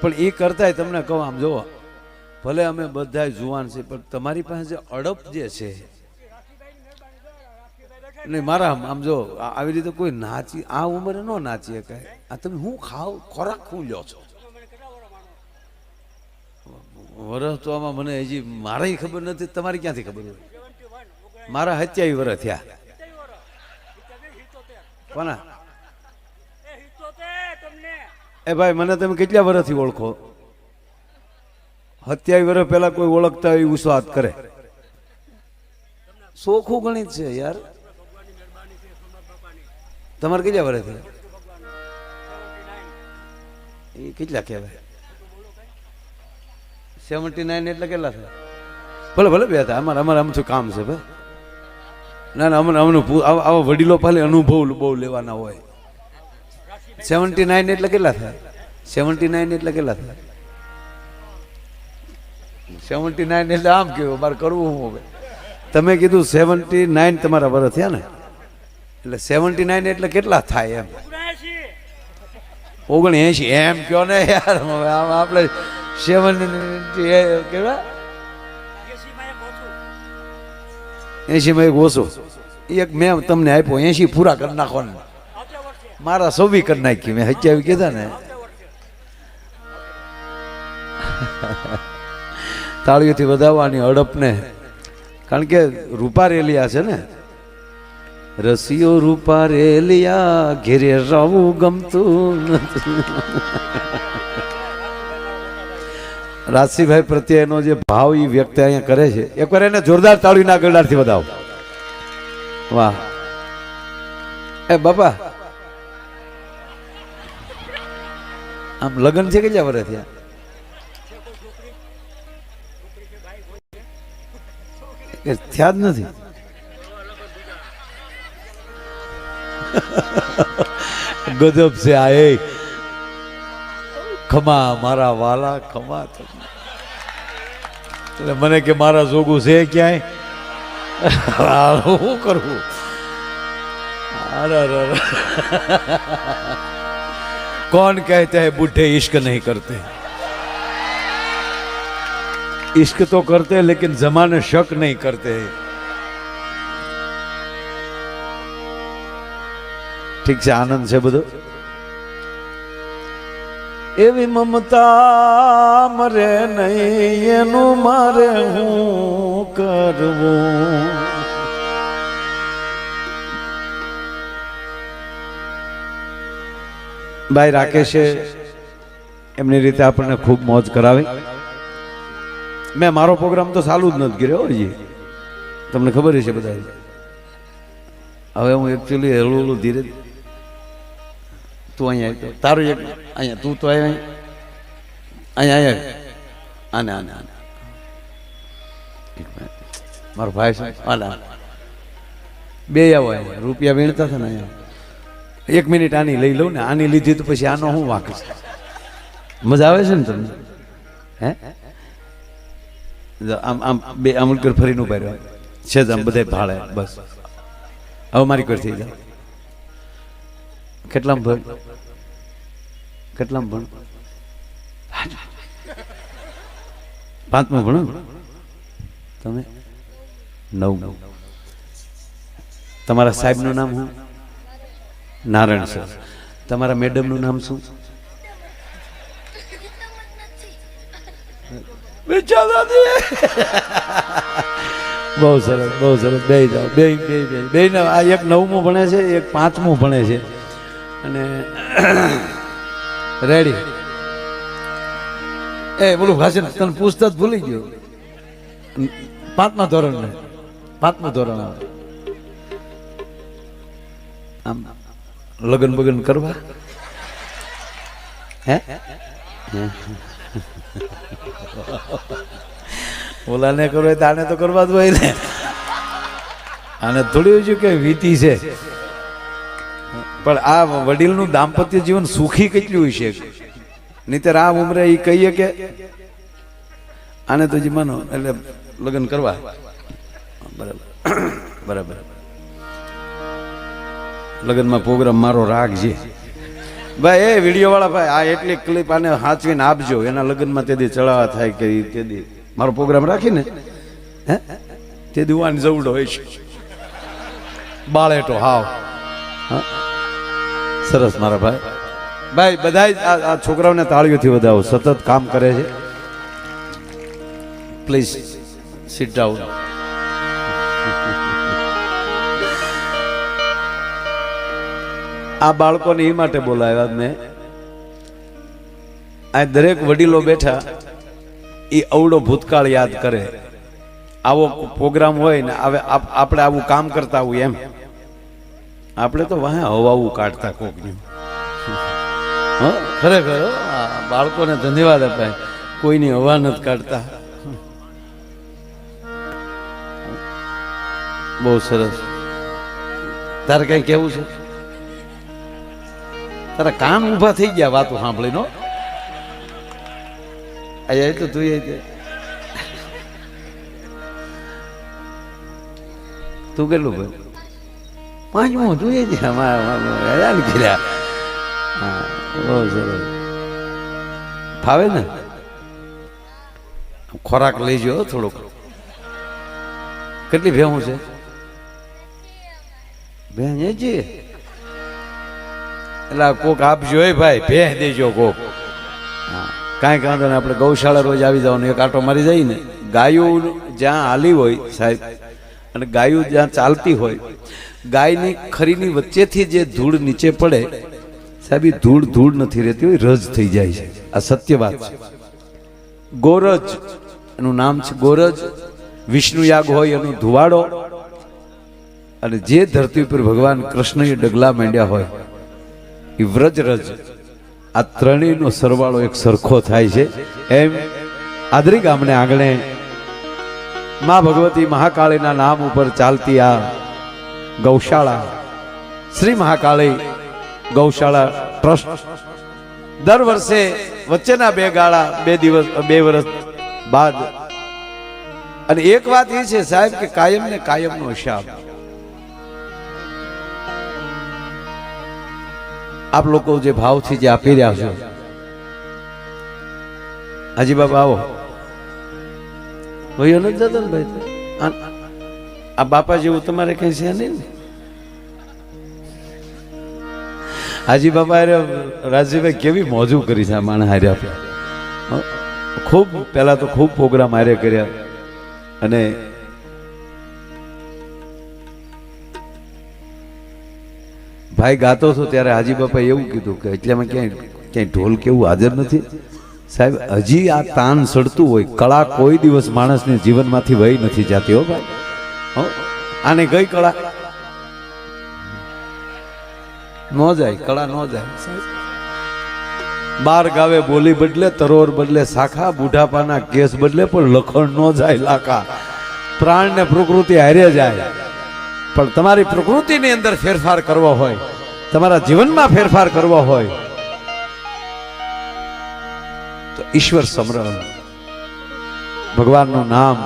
પણ એ કરતાંય તમને કહું આમ જુઓ, ભલે અમે બધા જુવાન છે પણ તમારી પાસે અડપ જે છે નહીં મારા આમ- જો આવી રીતે કોઈ નાચી, આ ઉંમરે ન નાચી શકાય. આ તમે હું ખાવ, ખોરાક હું લ્યો છો? વરસ તો આમાં મને હજી મારે ખબર નથી, તમારી ક્યાંથી ખબર હોય? મારા સત્યાવીસ વરસ થયા. કોના? એ ભાઈ, મને તમે કેટલા વર્ષથી ઓળખો? સત્યાવીસ વર્ષ પહેલા કોઈ ઓળખતા હોય ઉસ્વાદ કરે. સોખું ગણિત છે યાર. તમારે કેટલા વર્ષ થયા? એ કેટલા કહેવાય? સેવન્ટી નાઇન એટલે કેટલા થાય? ભલે ભલે, બે થાય. અમારે અમારે આમથી કામ છે ભાઈ ના ના, અમને અમને આવા વડીલો પાલે અનુભવ બહુ લેવાના હોય. સેવન્ટી નાઇન એટલે કેટલા થાય? સેવન્ટી નાઇન એટલે કેટલા થાય? સેવન્ટી નાઇન એટલે આમ કેવું? મારે કરવું હું હવે? તમે કીધું સેવન્ટી નાઇન તમારા વર્ષ થયા ને? એટલે સેવન્ટી નાઇન એટલે કેટલા થાય એમ? ઓગણ એસી એમ કયો ને યાર? હવે આમ આપણે સેવન્ટી કેવા? એંશીમાં એક ઓછો. એક મેં તમને આપ્યો એસી પૂરા કરી નાખો ને મારા સૌવી કરી નાખી, મેં હચ્યાવી કીધા ને. તાળીઓથી વધાવવાની અડપને કારણ કે રૂપા રેલિયા છે ને? રસિયો રૂપા રેલિયા ઘેરે રવું ગમતું રાજસીભાઈ પ્રત્યેનો જે ભાવ એ વ્યક્તિ અહીંયા કરે છે. એકવાર એને જોરદાર તાળીના ગરડારથી વધાવો. વાહ. એ બાપા આમ લગ્ન છે કેટલા વર્ષ થયા? ત્યાં થયા જ નથી. ગજબ છે આ, એ. ખમા, મારા વાલા, ખમા એટલે મને કે મારા જોગું છે ક્યાંય? શું કરવું અરે. कौन कहते हैं बूढ़े इश्क नहीं करते इश्क तो करते हैं लेकिन जमाने शक नहीं करते ઠીક છે આનંદ છે બધો એવી મમતા મરે નહીં એનું મારે હું કરવું ભાઈ રાકેશે એમની રીતે આપણને ખૂબ મોજ કરાવી. મેં મારો પ્રોગ્રામ તો ચાલુ જ નથી કર્યો હજી. તમને ખબર છે બધા હવે હું એકચ્યુઅલી હળવું હળવું ધીરે તું અહીંયા આવી. તારું એક અહીંયા, તું તો અહીંયા અહીંયા અહીંયા આને આને આને. મારો ભાઈ છે. આને. બે આવો રૂપિયા વીણતા છે ને અહીંયા. એક મિનિટ આની લઈ લઉં ને આની લીધી તો પછી આનો હું વાંક મજા આવે છે ને તમને? હે? આમ આમ બે અમુલકર ફરીને ઊભા રહ્યો છે જ આમ બધે ભાળે બસ. હવે મારી કર થઈ જાવ કેટલામ ભણ? કેટલામ ભણ? પાંચમું ભણો? તમે? નવ તમારા સાહેબનું નામ શું? નારાયણ સર. તમારા મેડમનું નામ શું? બહુ સરસ બહુ સરસ. બે જાઓ બે બે બે. બે આ એક નવમું ભણે છે એક પાંચમું ભણે છે. અને રેડી. એ બોલું ભાષે તને પૂછતા જ ભૂલી ગયો. પાંચમા ધોરણ પાંચમા પાંચમું ધોરણ આવે આમ લગન બગન કરવા? હે? ઓલાને કરો તો આને તો કરવા જ હોય ને. આને થોડી ઓછું કે વીતી છે. પણ આ વડીલનું દાંપત્ય જીવન સુખી કેટલું છે? નહીતર આ ઉમરે એ કહીએ કે આને તો જીમાનો એટલે લગ્ન કરવા. બરાબર. બરાબર. લગ્નમાં પ્રોગ્રામ મારો છે. ભાઈ, એ વીડિયો વાળા ભાઈ, આ એટલી ક્લિપ આને સાચવીને આપજો. એના લગ્નમાં તેથી ચડાવવા થાય કે તે તેથી મારો પ્રોગ્રામ રાખીને? હે? તે દીવાન જવડો હોય છે. બાળેટો, હાવ? સરસ મારા ભાઈ. ભાઈ બધા આ છોકરાઓને તાળીઓથી વધાવો. સતત કામ કરે છે. પ્લીઝ સિટ ડાઉન આ બાળકોને એ માટે બોલાવ્યા મેં. આ દરેક વડીલો બેઠા એ અવડો ભૂતકાળ યાદ કરે. આવો પ્રોગ્રામ હોય ને હવે આપ- આપણે આવું કામ કરતા હોય એમ. આપણે તો વાહ હવાવું કાઢતા કોકનું? ખરેખર બાળકોને ધન્યવાદ અપાય. કોઈની હવા નથી કાઢતા. બહુ સરસ. તારે કઈ કેવું છે? તારા કાન ઊભા થઈ ગયા વાતો સાંભળીનો અહીંયા તો તું એ તું કેટલું ભાઈ? પાંચમું તું એ જ હેરાન કર્યા. હા, બહુ સરસ. ફાવે ને? ખોરાક લઈજો હો થોડોક. કેટલી ભેહું છે? ભેં છે એટલે કોક આપજો એ ભાઈ ભેહ દેજો કોક. કાંઈ કાંધો ને આપણે ગૌશાળા રોજ આવી જવાનું. એક આટો મારી જાય ને, ગાયું જ્યાં હાલી હોય સાહેબ, અને ગાયું જ્યાં ચાલતી હોય, ગાયની ખરીની વચ્ચેથી જે ધૂળ નીચે પડે, સાહેબ ધૂળ ધૂળ નથી રહેતી હોય, રજ થઈ જાય છે. આ સત્ય વાત છે. ગોરજ, એનું નામ છે ગોરજ વિષ્ણુ યાગ હોય એનો ધુવાડો, અને જે ધરતી ઉપર ભગવાન કૃષ્ણએ ડગલા માંડ્યા હોય એ વ્રજરજ આ ત્રણેયનો સરવાળો એક સરખો થાય છે. એમ આદરી ગામને આંગણે મા ભગવતી મહાકાળીના નામ ઉપર ચાલતી આ ગૌશાળા, શ્રી મહાકાળી ગૌશાળા ટ્રસ્ટ, દર વર્ષે વચ્ચેના બે ગાળા, બે દિવસ, બે વર્ષ બાદ. અને એક વાત એ છે સાહેબ કે કાયમ ને કાયમનો હિસાબ. આપ લોકો જે ભાવથી જે આપી રહ્યા છો. હાજી બાબા, આવો. ભાઈઓ, નથી જતો ને ભાઈ? આ- બાપા જેવું તમારે કઈ છે નહીં ને? હાજી બાપા હારે રાજીભાઈ કેવી મોજું કરી છે માણસ હાર્યા ખૂબ, પહેલા તો ખૂબ પ્રોગ્રામ હારે કર્યા. અને ભાઈ ગાતો હતો ત્યારે હાજી બાપાએ એવું કીધું કે એટલામાં ક્યાંય ક્યાંય ઢોલ કેવું હાજર નથી. સાહેબ, હજી આ તાન સડતું હોય. કળા કોઈ દિવસ માણસને જીવનમાંથી વહી નથી જાતી, હો ભાઈ? આને ગઈ કળા. ન જાય, કળા ન જાય બાર ગાવે બોલી બદલે, તરોર બદલે, શાખા, બુઢાપાના કેસ બદલે, પણ લખણ ન જાય લાકા પ્રાણ ને પ્રકૃતિ હારે જાય. પણ તમારી પ્રકૃતિની અંદર ફેરફાર કરવો હોય, તમારા જીવનમાં ફેરફાર કરવો હોય, તો ઈશ્વર સમરણ, ભગવાનનું નામ.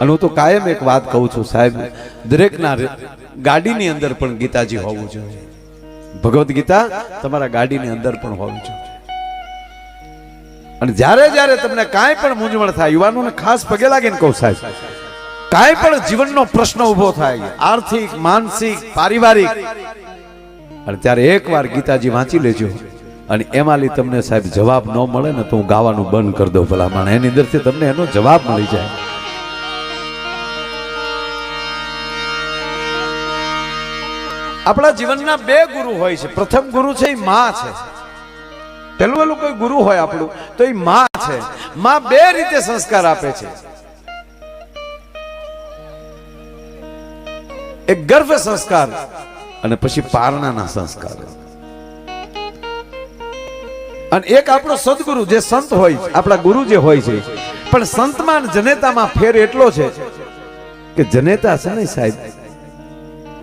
અને હું તો કાયમ એક વાત કહું છું સાહેબ, દરેકના ગાડીની અંદર પણ ગીતાજી હોવું જોઈએ. ભગવદ્ ગીતા તમારા ગાડીની અંદર પણ હોવું જોઈએ. અને જ્યારે જ્યારે તમને કાંઈ પણ મૂંઝવણ થાય, યુવાનોને ખાસ પગે લાગીને કહું સાહેબ કાંઈ પણ જીવનનો પ્રશ્ન ઊભો થાય આર્થિક, માનસિક, પારિવારિક. અને ત્યારે એકવાર ગીતાજી વાંચી લેજો. અને એમાંથી તમને સાહેબ જવાબ ન મળે ને તો હું ગાવાનું બંધ કરી દઉં ભલામણ. એની અંદરથી તમને એનો જવાબ મળી જાય. આપણા જીવનના બે ગુરુ હોય છે. પ્રથમ ગુરુ છે એ માં છે. પેલું પેલું કોઈ ગુરુ હોય આપણું, તો એ માં છે. માં બે રીતે સંસ્કાર આપે છે. એક ગર્ભ સંસ્કાર. અને પછી પારણાના સંસ્કાર. અને એક આપણો સદગુરુ જે સંત હોય આપણા ગુરુ જે હોય છે, પણ સંતમાં જનેતામાં ફેર એટલો છે કે જનેતા છે ને સાહેબ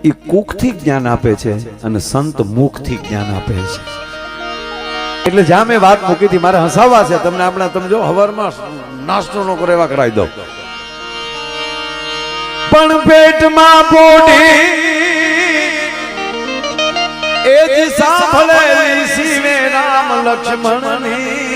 એ કુખથી જ્ઞાન આપે છે અને સંત મુખથી જ્ઞાન આપે છે. એટલે જ્યાં મેં વાત મૂકી હતી, મારે હસાવવા છે. તમને આપણા તમે જો હવારમાં નાસ્તો નો કરો એવા કરાવી દો પણ પેટમાં પોટી. એ જ સાંભળેલી શિવે રામ લક્ષ્મણની.